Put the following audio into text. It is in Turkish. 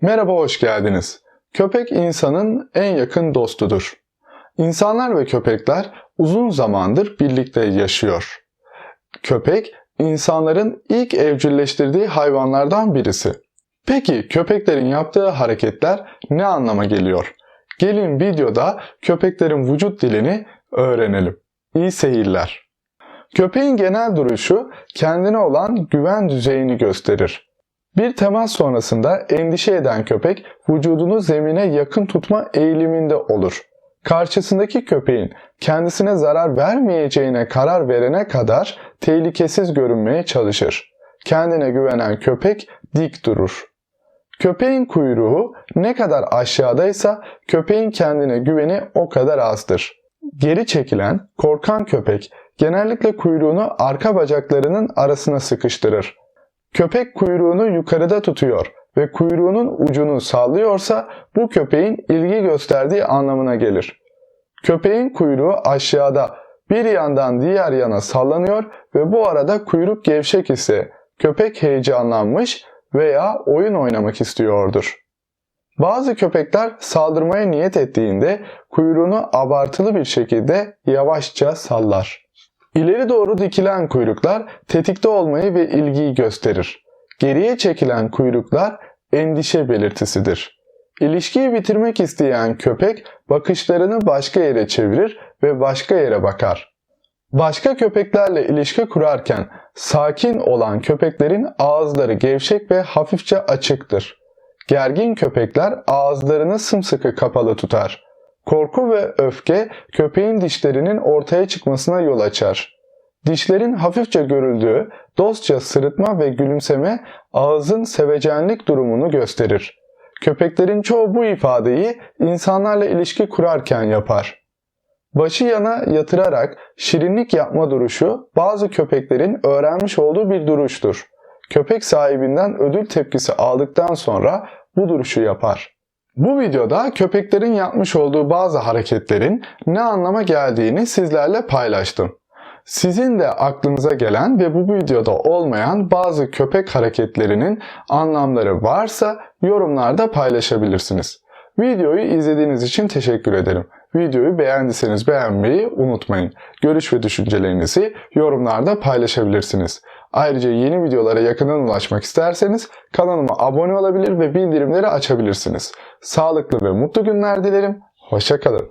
Merhaba, hoş geldiniz. Köpek insanın en yakın dostudur. İnsanlar ve köpekler uzun zamandır birlikte yaşıyor. Köpek, insanların ilk evcilleştirdiği hayvanlardan birisi. Peki köpeklerin yaptığı hareketler ne anlama geliyor? Gelin videoda köpeklerin vücut dilini öğrenelim. İyi seyirler. Köpeğin genel duruşu kendine olan güven düzeyini gösterir. Bir temas sonrasında endişe eden köpek vücudunu zemine yakın tutma eğiliminde olur. Karşısındaki köpeğin kendisine zarar vermeyeceğine karar verene kadar tehlikesiz görünmeye çalışır. Kendine güvenen köpek dik durur. Köpeğin kuyruğu ne kadar aşağıdaysa köpeğin kendine güveni o kadar azdır. Geri çekilen, korkan köpek genellikle kuyruğunu arka bacaklarının arasına sıkıştırır. Köpek kuyruğunu yukarıda tutuyor ve kuyruğunun ucunu sallıyorsa bu köpeğin ilgi gösterdiği anlamına gelir. Köpeğin kuyruğu aşağıda bir yandan diğer yana sallanıyor ve bu arada kuyruk gevşek ise köpek heyecanlanmış veya oyun oynamak istiyordur. Bazı köpekler saldırmaya niyet ettiğinde kuyruğunu abartılı bir şekilde yavaşça sallar. İleri doğru dikilen kuyruklar tetikte olmayı ve ilgiyi gösterir. Geriye çekilen kuyruklar endişe belirtisidir. İlişkiyi bitirmek isteyen köpek bakışlarını başka yere çevirir ve başka yere bakar. Başka köpeklerle ilişki kurarken sakin olan köpeklerin ağızları gevşek ve hafifçe açıktır. Gergin köpekler ağızlarını sımsıkı kapalı tutar. Korku ve öfke köpeğin dişlerinin ortaya çıkmasına yol açar. Dişlerin hafifçe görüldüğü dostça sırıtma ve gülümseme ağızın sevecenlik durumunu gösterir. Köpeklerin çoğu bu ifadeyi insanlarla ilişki kurarken yapar. Başı yana yatırarak şirinlik yapma duruşu bazı köpeklerin öğrenmiş olduğu bir duruştur. Köpek sahibinden ödül tepkisi aldıktan sonra bu duruşu yapar. Bu videoda köpeklerin yapmış olduğu bazı hareketlerin ne anlama geldiğini sizlerle paylaştım. Sizin de aklınıza gelen ve bu videoda olmayan bazı köpek hareketlerinin anlamları varsa yorumlarda paylaşabilirsiniz. Videoyu izlediğiniz için teşekkür ederim. Videoyu beğendiyseniz beğenmeyi unutmayın. Görüş ve düşüncelerinizi yorumlarda paylaşabilirsiniz. Ayrıca yeni videolara yakından ulaşmak isterseniz kanalıma abone olabilir ve bildirimleri açabilirsiniz. Sağlıklı ve mutlu günler dilerim. Hoşçakalın.